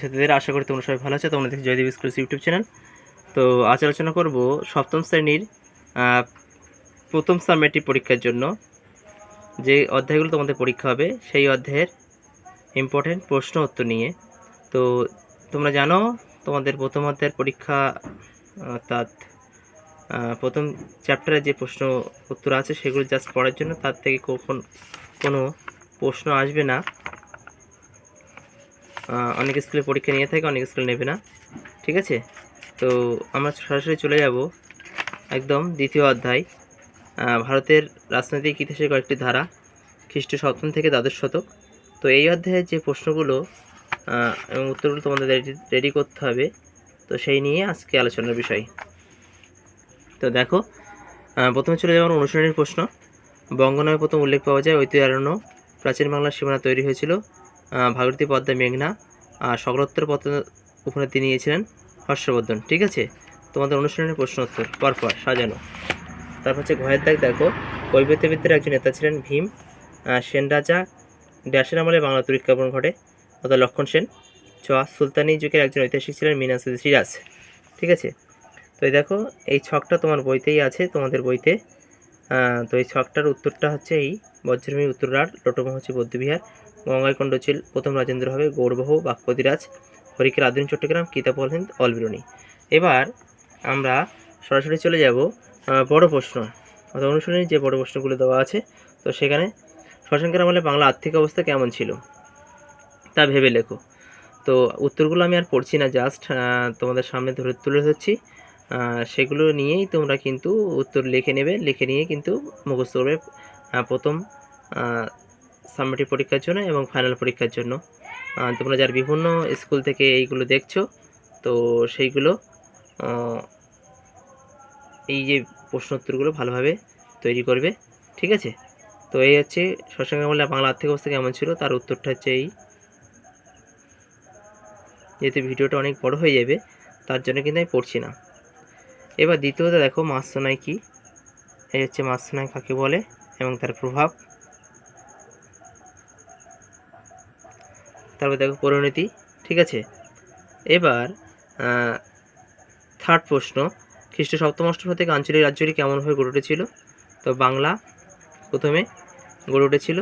সাথীদের আশা করি তোমরা সবাই ভালো আছো। তোমরা দেখছি জয়দেব স্কুল ইউটিউব চ্যানেল। তো আজ আলোচনা করব সপ্তম শ্রেণির প্রথম সামেটিভ পরীক্ষার জন্য। যে অধ্যায়গুলো তোমাদের পরীক্ষা হবে, সেই অধ্যায়ের ইম্পর্টেন্ট প্রশ্ন উত্তর নিয়ে। তো তোমরা জানো, তোমাদের প্রথম অধ্যায়ের পরীক্ষা, অর্থাৎ প্রথম চ্যাপ্টারে যে প্রশ্ন উত্তর আছে, সেগুলো জাস্ট পড়ার জন্য তার থেকে কখন কোনো প্রশ্ন আসবে না। অনেক স্কুলে পরীক্ষা নিয়ে থাকে, অনেক স্কুলে নেবে না। ঠিক আছে? তো আমরা সরাসরি চলে যাব একদম দ্বিতীয় অধ্যায়। ভারতের রাজনৈতিক ইতিহাসের কয়েকটি ধারা, খ্রিস্ট সপ্তম থেকে দ্বাদশ শতক। তো এই অধ্যায়ের যে প্রশ্নগুলো এবং উত্তরগুলো তোমাদের রেডি করতে হবে, তো সেই নিয়ে আজকে আলোচনার বিষয়। তো দেখো প্রথমে চলে যাওয়ার অনুশীলনের প্রশ্ন। বঙ্গনামে প্রথম উল্লেখ পাওয়া যায় ঐতিহারণ্য প্রাচীন বাংলার সীমানা তৈরি হয়েছিল। ভাগীরথী পদ্মা মেঘনা আর সকলোত্তর পদ্মা উপনতি নিয়েছিলেন হর্ষবর্ধন, ঠিক আছে? তোমাদের অনুষ্ঠানের প্রশ্ন উত্তর পরপর, সাজানো। তারপর হচ্ছে ঘয়ের দাগ, দেখো কৈবত্যবিদ্যার একজন নেতা ছিলেন ভীম সেন রাজা ড্যাশের আমলে বাংলা তুরিকাপন ঘটে, অর্থাৎ লক্ষণ সেন, চ, সুলতানি যুগের একজন ঐতিহাসিক ছিলেন মিনাস সিরাজ, ঠিক আছে? তো এই দেখো, এই ছকটা তোমার বইতেই আছে, তোমাদের বইতে। তো এই ছকটার উত্তরটা হচ্ছে এই বজ্রভূমি উত্তররার লোটম হচ্ছে বৌদ্ধবিহার। গঙ্গাইকণ্ড ছিল। প্রথম রাজেন্দ্র হবে গৌরবাহ বাগপতিরাজ হরিকের আধুনিক চট্টগ্রাম, কিতাব হিন্দ, অলবিরণী। এবার আমরা সরাসরি চলে যাব বড় প্রশ্ন। অর্থাৎ অনুশীলনী যে বড় প্রশ্নগুলো দেওয়া আছে, তো সেখানে শশাঙ্কের আমলে বাংলা আর্থিক অবস্থা কেমন ছিল? তা ভেবে লেখো। তো উত্তরগুলো আমি আর পড়ছি না জাস্ট তোমাদের সামনে ধরে তুলে ধরছি। সেগুলো নিয়েই তোমরা কিন্তু উত্তর লিখে নেবে, লিখে নিয়ে কিন্তু মুখস্থ করবে প্রথম সামমেটিভ পরীক্ষার জন্য এবং ফাইনাল পরীক্ষার জন্য। তোমরা যার বিভিন্ন স্কুল থেকে এইগুলো দেখছ, তো সেইগুলো এই যে প্রশ্নোত্তরগুলো ভালোভাবে তৈরি করবে, ঠিক আছে? তো এই হচ্ছে শশাঙ্ক বললে বাংলা আর্থিক অবস্থা কেমন ছিল, তার উত্তরটা হচ্ছে এই। যেহেতু ভিডিওটা অনেক বড় হয়ে যাবে, তার জন্য কিন্তু আমি পড়ছি না। এবার দ্বিতীয়ত দেখো মাস্তনায় কি? এই হচ্ছে মাস্তনায় কাকে বলে এবং তার প্রভাব। তারপর দেখো পরিণতি, ঠিক আছে? এবার থার্ড প্রশ্ন, খ্রিস্ট সপ্তম অষ্টম থেকে আঞ্চলিক রাজ্যটি কেমনভাবে গড়ে উঠেছিল? তো বাংলা প্রথমে গড়ে উঠেছিল,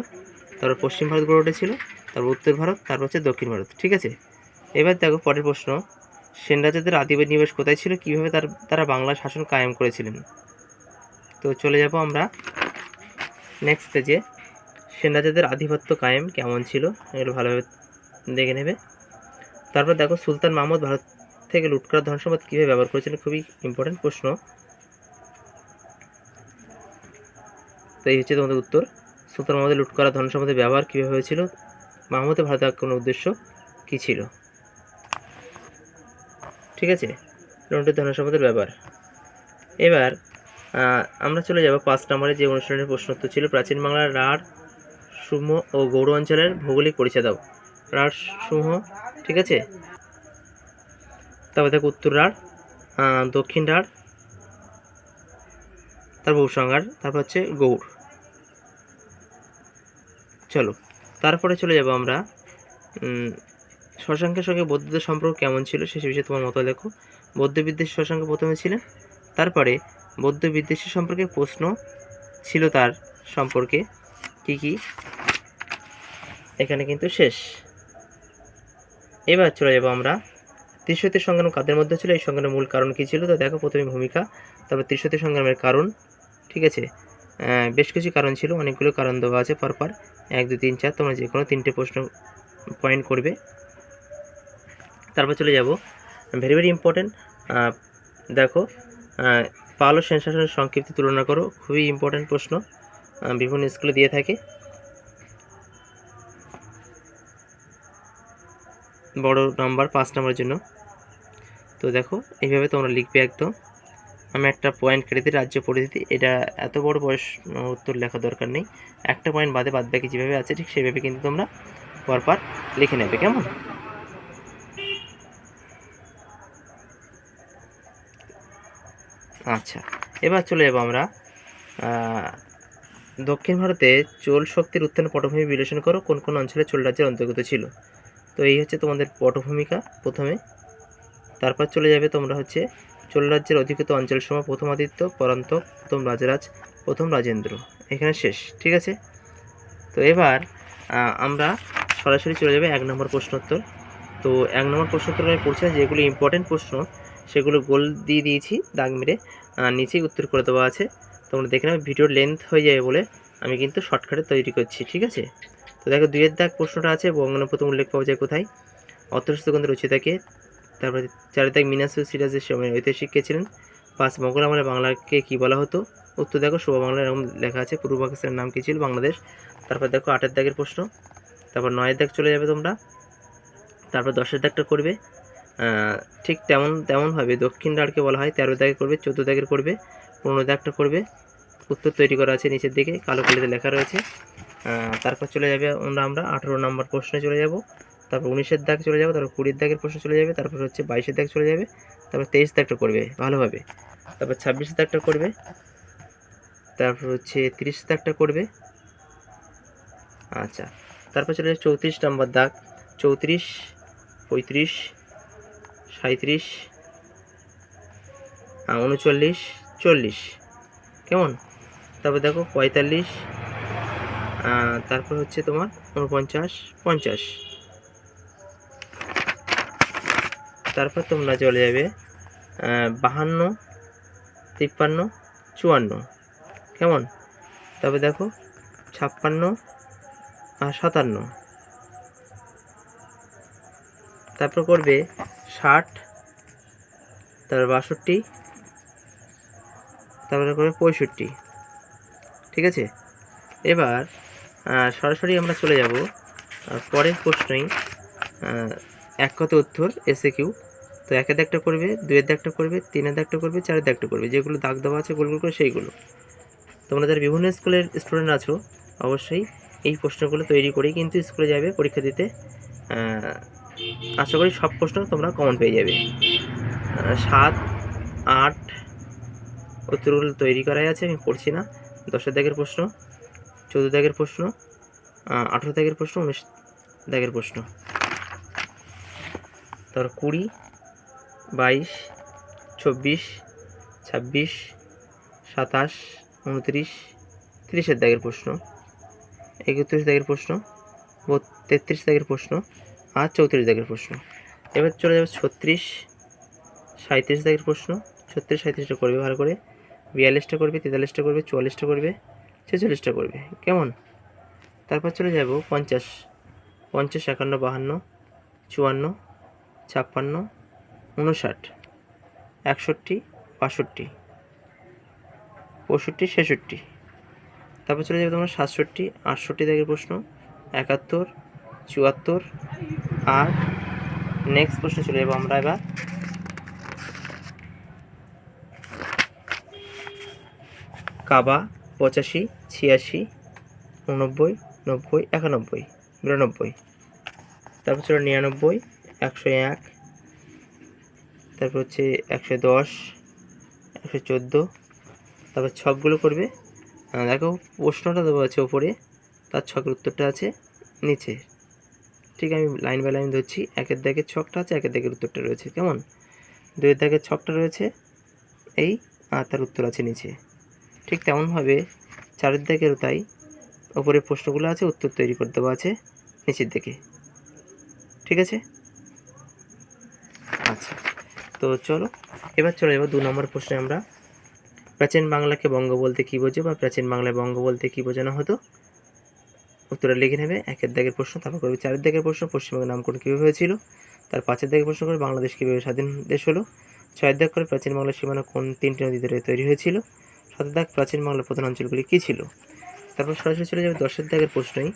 তারপর পশ্চিম ভারত গড়ে উঠেছিল, তারপর উত্তর ভারত, তারপর হচ্ছে দক্ষিণ ভারত, ঠিক আছে? এবার দেখো পরের প্রশ্ন, সেন রাজাদের আদিবাসী নিবাস কোথায় ছিল? কীভাবে তার, তারা বাংলা শাসন কায়েম করেছিলেন? তো চলে যাব আমরা নেক্সট পেজে সেন রাজাদের আধিপত্য কায়েম কেমন ছিল? এগুলো ভালোভাবে দেখে নেবে। তারপর দেখো সুলতান মাহমুদ ভারত থেকে লুট করা ধন সম্পদ কীভাবে ব্যবহার করেছিলেন? খুবই ইম্পর্টেন্ট প্রশ্ন। তো এই হচ্ছে তোমাদের উত্তর। সুলতান মাহমুদের লুট করা ধন সম্পদের ব্যবহার কীভাবে হয়েছিল? মাহমুদের ভারতে আক্রমণের উদ্দেশ্য কী ছিল? ঠিক আছে? লুণ্ঠিত ধন সম্পদের ব্যবহার। এবার আমরা চলে যাব পাঁচ নম্বরে যে অনুষ্ঠানের প্রশ্ন উত্তর ছিল। প্রাচীন বাংলার রাঢ় সমূহ ও গৌড় অঞ্চলের ভৌগোলিক পরিচয় দাও রাঢ় সমূহ ঠিক আছে? তারপর দেখো উত্তর রাঢ় দক্ষিণ রাঢ়, তারপর উপসংহার তারপর হচ্ছে গৌড়। চলো, তারপরে চলে যাব আমরা শশাঙ্কের সঙ্গে বৌদ্ধদের সম্পর্ক কেমন ছিল সে বিষয়ে তোমার মতো দেখো বৌদ্ধ বিদ্বেষী শশাঙ্ক প্রথমে ছিলেন, তারপরে বৌদ্ধ বিদ্বেষী সম্পর্কে প্রশ্ন ছিল তার সম্পর্কে, কি কি? এখানে কিন্তু শেষ। এবার চলে যাব আমরা। ত্রিশতী সংগ্রাম কাদের মধ্যে ছিল? এই সংগ্রামের মূল কারণ কী ছিল? তো দেখো প্রথমে ভূমিকা, তারপর ত্রিশতী সংগ্রামের কারণ, ঠিক আছে? বেশ কিছু কারণ ছিল, অনেকগুলো কারণ দেওয়া আছে পরপর এক, দুই, তিন, চার, তোমরা যে কোনো তিনটে প্রশ্ন পয়েন্ট করবে। তারপর চলে যাব। ভেরি ভেরি ইম্পর্টেন্ট দেখো পাল ও সংক্ষিপ্ত তুলনা করো, খুবই ইম্পর্টেন্ট প্রশ্ন বিভিন্ন স্কুলে দিয়ে থাকে। বড় নাম্বার পাঁচ নাম্বারের জন্য। তো দেখো, এইভাবে তোমরা লিখবে একদম। আমি একটা পয়েন্ট কেটে দিই, রাজ্য পরিস্থিতি এটা এত বড় বয়স উত্তর লেখা দরকার নেই। একটা পয়েন্ট বাদে বাদ বাকি যেভাবে আছে, ঠিক সেভাবে কিন্তু তোমরা পরপর লিখে নেবে, কেমন? আচ্ছা এবার চলে যাব আমরা দক্ষিণ ভারতে চোল শক্তির উত্থান পটভূমি বিশ্লেষণ করো, কোন কোন অঞ্চলে চোল রাজ্যের অন্তর্গত ছিল? তো এই হচ্ছে তোমাদের পটভূমিকা প্রথমে। তারপর চলে যাবে তোমরা হচ্ছে চোল রাজ্যের অধিকৃত অঞ্চল সময় প্রথম আদিত্য পরান্তক প্রথম রাজরাজ, প্রথম রাজেন্দ্র। এখানে শেষ, ঠিক আছে? তো এবার আমরা সরাসরি চলে যাবে এক নম্বর প্রশ্নোত্তর। তো এক নম্বর প্রশ্নোত্তর আমি পড়ছি যেগুলো ইম্পর্টেন্ট প্রশ্ন, সেগুলো গোল দিয়ে দিয়েছি, দাগ মেরে নিচেই উত্তর করে দেওয়া আছে। তোমরা দেখে নেবে ভিডিওর লেন্থ হয়ে যাবে বলে আমি কিন্তু শর্টকাটে তৈরি করছি, ঠিক আছে? তো দেখো, দুইয়ের দাগ প্রশ্নটা আছে বঙ্গন প্রথম উল্লেখ পাওয়া যায় কোথায়? অর্থশতগন্ধ রচিতাকে। তারপরে চারের দাগ মিনাসু সিরাজের সময় ঐতিহাসিক কে ছিলেন? পাঁচ মোগল আমলে বাংলাকে কি বলা হতো? উত্তর দেখো, শুভ বাংলা এরকম লেখা আছে, পূর্ব পাকিস্তানের নাম কী ছিল? বাংলাদেশ। তারপর দেখো, আটের দাগের প্রশ্ন। তারপর নয়ের দাগ চলে যাবে তোমরা। তারপর দশের দাগটা করবে। ঠিক তেমন তেমনভাবে দক্ষিণ দাঁড়কে বলা হয়, তেরো দাগে করবে, চোদ্দ দাগের করবে, পনেরো দাগটা করবে। উত্তর তৈরি করা আছে নিচের দিকে, কালো কালিতে লেখা রয়েছে। তারপর চলে যাবে আমরা আমরা আঠেরো নম্বর প্রশ্নে চলে যাব। তারপর উনিশের দাগ চলে যাবে, তারপর কুড়ির দাগের প্রশ্ন চলে যাবে, তারপর হচ্ছে বাইশের দাগ চলে যাবে, তারপর তেইশ দাগটা করবে, ভালোভাবে। তারপর ছাব্বিশ দাগটা করবে, তারপর হচ্ছে তিরিশ দাগটা করবে। আচ্ছা তারপর চলে যাবে চৌত্রিশ নম্বর দাগ, চৌত্রিশ, পঁয়ত্রিশ সাঁত্রিশ উনচল্লিশ, চল্লিশ, কেমন? তারপর দেখো পঁয়তাল্লিশ তারপর হচ্ছে তোমার উনপঞ্চাশ পঞ্চাশ। তারপর তোমরা চলে যাবে বাহান্ন, তিপ্পান্ন, চুয়ান্ন। কেমন? তবে দেখো, ছাপ্পান্ন আর সাতান্ন। তারপর করবে ষাট, তারপর বাষট্টি, তারপরে করবে পঁয়ষট্টি। ঠিক আছে? এবার সরাসরি আমরা চলে যাব পরের প্রশ্নই এক কথা উত্তর এসে কিউ তো একের দাগটা করবে দুয়ের দাগটা করবে, তিনের দাগটা করবে, চারের দাগটা করবে, যেগুলো দাগ দেওয়া আছে, গোল গোল করে সেইগুলো। তোমরা যারা বিভিন্ন স্কুলের স্টুডেন্ট আছো, অবশ্যই এই প্রশ্নগুলো তৈরি করেই কিন্তু স্কুলে যাবে, পরীক্ষা দিতে। আশা করি সব প্রশ্ন তোমরা কমন পেয়ে যাবে। সাত, আট, উত্তরগুলো তৈরি করাই আছে, আমি পড়ছি না, দশের দাগের প্রশ্ন। চৌদ্দ দাগের প্রশ্ন আঠেরো দাগের প্রশ্ন, উনিশ দাগের প্রশ্ন। তারপর কুড়ি, বাইশ, চব্বিশ, ছাব্বিশ, সাতাশ, উনত্রিশ, তিরিশের দাগের প্রশ্ন, একত্রিশ দাগের প্রশ্ন তেত্রিশ দাগের প্রশ্ন, আর চৌত্রিশ দাগের প্রশ্ন। এবার চলে যাবে ছত্রিশ সাঁত্রিশ দাগের প্রশ্ন, ছত্রিশ সাঁত্রিশটা করবে ভালো করে, বিয়াল্লিশটা করবে, তেতাল্লিশটা করবে, চুয়াল্লিশটা করবে ছেচল্লিশটা করবে। কেমন? তারপর চলে যাব পঞ্চাশ। পঞ্চাশ, একান্ন, বাহান্ন, চুয়ান্ন, ছাপ্পান্ন উনষাট একষট্টি, বাষট্টি, পঁয়ষট্টি, ছেষট্টি। তারপর চলে যাবে তোমার সাতষট্টি, আটষট্টি দাগের প্রশ্ন, একাত্তর, চুয়াত্তর আর নেক্সট প্রশ্নে চলে যাব আমরা এবার। কাবা পঁচাশি, ছিয়াশি উনব্বই নব্বই, একানব্বই, বিরানব্বই। তারপর ছিল নিরানব্বই, একশো এক। তারপর হচ্ছে একশো দশ, একশো চোদ্দ। তারপর ছকগুলো করবে। দেখো, প্রশ্নটা দেওয়া আছে ওপরে। তার ছকের উত্তরটা আছে নিচে। ঠিক আমি লাইন বাই লাইন ধরছি। একের দাগের ছকটা আছে, একের দাগের উত্তরটা রয়েছে। কেমন? দুয়ের দাগের ছকটা রয়েছে, এই আর তার উত্তর আছে নিচে। ঠিক তেমনভাবে চারের দাগেরও তাই। ওপরে প্রশ্নগুলো আছে, উত্তর তৈরি করে দেওয়া আছে, নিচের দিকে। ঠিক আছে? আচ্ছা তো চলো, এবার চলে যাব দু নম্বর প্রশ্নে আমরা। প্রাচীন বাংলাকে বঙ্গ বলতে কী বোঝো বা প্রাচীন বাংলায় বঙ্গ বলতে কী বোঝানো হতো? উত্তরে লিখে নেবে, একের দাগের প্রশ্ন, তারপর করবে চারের দাগের প্রশ্ন, পশ্চিমবঙ্গের নামকরণ কীভাবে হয়েছিল? তার পাঁচের দাগের প্রশ্ন করে বাংলাদেশ কীভাবে স্বাধীন দেশ হলো? ছয়ের দাগ করে প্রাচীন বাংলার সীমানা কোন তিনটি নদী ধরে তৈরি হয়েছিল? সাতের দাগ প্রাচীন বাংলার প্রধান অঞ্চলগুলি কী ছিল? তারপর সরাসরি চলে যাবে দশের দাগের প্রশ্নই।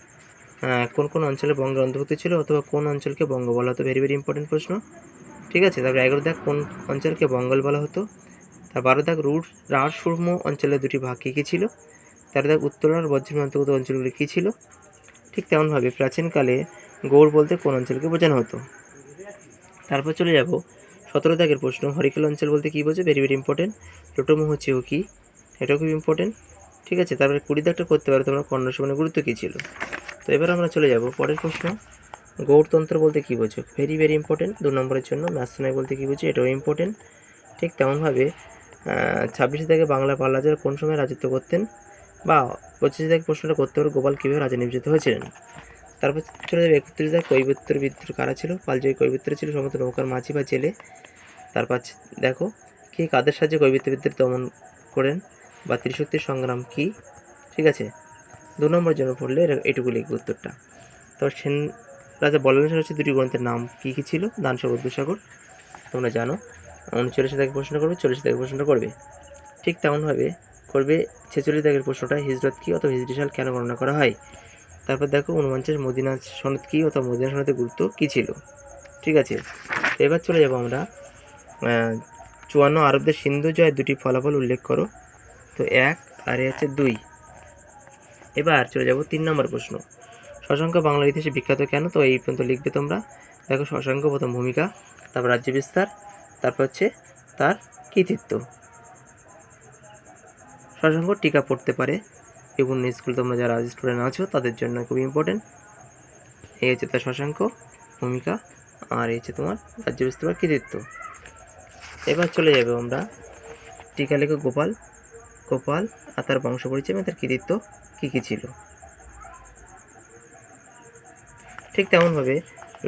কোন কোন অঞ্চলে বঙ্গের অন্তর্ভুক্ত ছিল অথবা কোন অঞ্চলকে বঙ্গ বলা হতো? ভেরি ভেরি ইম্পর্টেন্ট প্রশ্ন। ঠিক আছে, তারপর এগারো দাগ কোন অঞ্চলকে বঙ্গল বলা হতো? তার বারো দাগ রুট রাঢ় অঞ্চলের দুটি ভাগ কী কী ছিল? তেরো দাগ উত্তর আর বজ্রম অন্তর্গত অঞ্চলগুলি কী ছিল? ঠিক তেমনভাবে প্রাচীনকালে গৌড় বলতে কোন অঞ্চলকে বোঝানো হতো? তারপর চলে যাব সতেরো দাগের প্রশ্ন। হরিকেল অঞ্চল বলতে কী বোঝে? ভেরি ভেরি ইম্পর্টেন্ট টোটোমোহ চেউ কী? এটাও খুব ইম্পর্টেন্ট ঠিক আছে, তারপরে কুড়ি দাগটা করতে পারো, তোমরা কর্ণ সমানের গুরুত্ব কী ছিল? তো এবার আমরা চলে যাব পরের প্রশ্ন। গৌরতন্ত্র বলতে কী বোঝো? ভেরি ভেরি ইম্পর্টেন্ট দু নম্বরের জন্য। ম্যাসনাই বলতে কী বোঝো? এটাও ইম্পর্টেন্ট ঠিক তেমনভাবে ছাব্বিশে থেকে বাংলা পাল্লাজার কোন সময় রাজত্ব করতেন? বা পঁচিশে থেকে প্রশ্নটা করতে পারো, গোপাল কীভাবে রাজা নিয়োজিত হয়েছিলেন? তারপর চলে যাবে একত্রিশ থেকে কৈবত্তর বিদ্রোহ কারা ছিল? পালজয়ী কৈবত্তর ছিল, সমস্ত নৌকার মাঝি বা জেলে। তারপর দেখো, কে কাদের সাহায্যে কৈবত্য বিদ্রোহ দমন করেন? বা ত্রিশক্তির সংগ্রাম কি? ঠিক আছে? দু নম্বর জন্য পড়লে এটুকু লিখবে উত্তরটা। তো সেন রাজা বল্লাল সেন হচ্ছে দুটি গ্রন্থের নাম কী কী ছিল? দানসাগর দুসাগর তোমরা জানো। উনচল্লিশে থেকে প্রশ্ন করবে, চল্লিশে থেকে প্রশ্নটা করবে। ঠিক তেমনভাবে করবে ছেচল্লিশ দাগের প্রশ্নটা হিজরত কী অথবা হিজরি সাল কেন গণনা করা হয়? তারপর দেখো উনপঞ্চাশ মদিনা সনদ কী অথবা মদিনা সনদের গুরুত্ব কী ছিল? ঠিক আছে? এবার চলে যাব আমরা চুয়ান্ন আরবদের সিন্ধু জয়ের দুটি ফলাফল উল্লেখ করো। তো এক, আর এ হচ্ছে দুই। এবার চলে যাব তিন নম্বর প্রশ্ন। শশাঙ্ক বাংলার ইতিহাসে বিখ্যাত কেন? তো এই পর্যন্ত লিখবে তোমরা। দেখো শশাঙ্ক প্রথম ভূমিকা, তারপর রাজ্য বিস্তার, তারপর হচ্ছে তার কৃতিত্ব। শশাঙ্ক টিকা পড়তে পারে। বিভিন্ন স্কুল তোমরা যারা স্টুডেন্ট আছো, তাদের জন্য খুব ইম্পর্টেন্ট এই হচ্ছে তার শশাঙ্ক ভূমিকা, আর এই হচ্ছে তোমার রাজ্য বিস্তার কৃতিত্ব। এবার চলে যাবে আমরা। টিকা লেখক গোপাল। গোপাল আর তার বংশ পরিচয় এবং তার কৃতিত্ব কী কী ছিল? ঠিক তেমনভাবে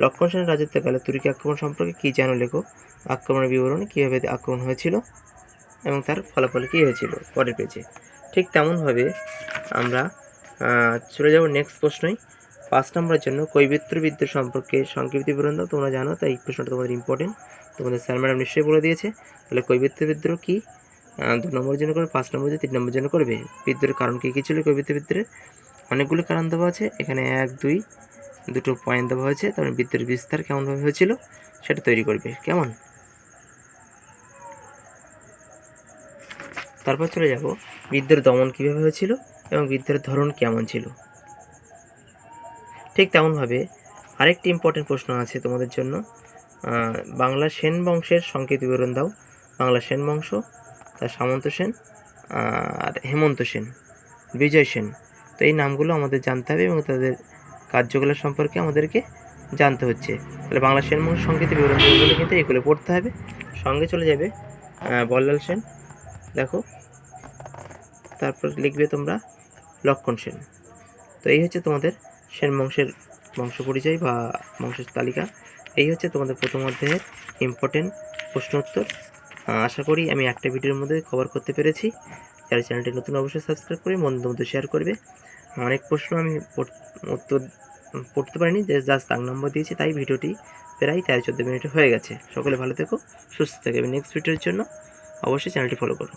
লক্ষণ সেনের রাজত্বকালে তুর্কি আক্রমণ সম্পর্কে কী জানো লেখো আক্রমণের বিবরণ কীভাবে আক্রমণ হয়েছিল এবং তার ফলাফল কী হয়েছিল পরের পেজে ঠিক তেমনভাবে আমরা চলে যাব নেক্সট প্রশ্নই। পাঁচ নম্বরের জন্য কৈবিত্র বিদ্যুৎ সম্পর্কে সংক্ষিপ্ত বিবরণ দাও, তোমরা জানো, তাই এই প্রশ্নটা তোমাদের ইম্পর্টেন্ট তোমাদের স্যার ম্যাডাম নিশ্চয়ই বলে দিয়েছে। তাহলে কৈবিত্র বিদ্রোহ কী দু নম্বর জন্য করবে, পাঁচ নম্বর যে তিন নম্বর জন্য করবে। বিদ্রোহের কারণ কী কী ছিল কৈবিত্র বিদ্রোহের অনেকগুলো কারণ দেওয়া আছে। এখানে এক, দুই, দুটো পয়েন্ট দেওয়া হয়েছে। তারপরে বিদ্যুতের বিস্তার কেমনভাবে হয়েছিল সেটা তৈরি করবে। কেমন? তারপর চলে যাব। বিদ্যুতের দমন কীভাবে হয়েছিল এবং বিদ্যুতের ধরন কেমন ছিল? ঠিক তেমনভাবে আরেকটি ইম্পর্টেন্ট প্রশ্ন আছে তোমাদের জন্য। বাংলা সেন বংশের সংকেত বিবরণ দাও। বাংলা সেন বংশ তার সামন্ত সেন আর হেমন্ত সেন, বিজয় সেন। তো এই নামগুলো আমাদের জানতে হবে এবং তাদের কার্যকলাপ সম্পর্কে আমাদেরকে জানতে হচ্ছে। তাহলে বাংলা সেন বংশ সংকেত বিবরণ কিন্তু এগুলো পড়তে হবে। সঙ্গে চলে যাবে বল্লাল সেন। দেখো, তারপর লিখবে তোমরা লক্ষণ সেন। তো এই হচ্ছে তোমাদের সেন বংশের বংশ পরিচয় বা বংশের তালিকা। এই হচ্ছে তোমাদের প্রথম অধ্যায়ের ইম্পর্টেন্ট প্রশ্ন উত্তর আশা করি আমি একটা ভিডিওর মধ্যে কভার করতে পেরেছি। যারা চ্যানেলটি নতুন অবশ্যই সাবস্ক্রাইব করে মন্দ মতো শেয়ার করবে। অনেক প্রশ্ন আমি উত্তর পড়তে পারিনি, যে জাস্ট তাং নম্বর দিয়েছি, তাই ভিডিওটি প্রায় তেরো চোদ্দ মিনিট হয়ে গেছে। সকলে ভালো থেকো, সুস্থ থাকবে নেক্সট ভিডিওর জন্য অবশ্যই চ্যানেলটি ফলো করো।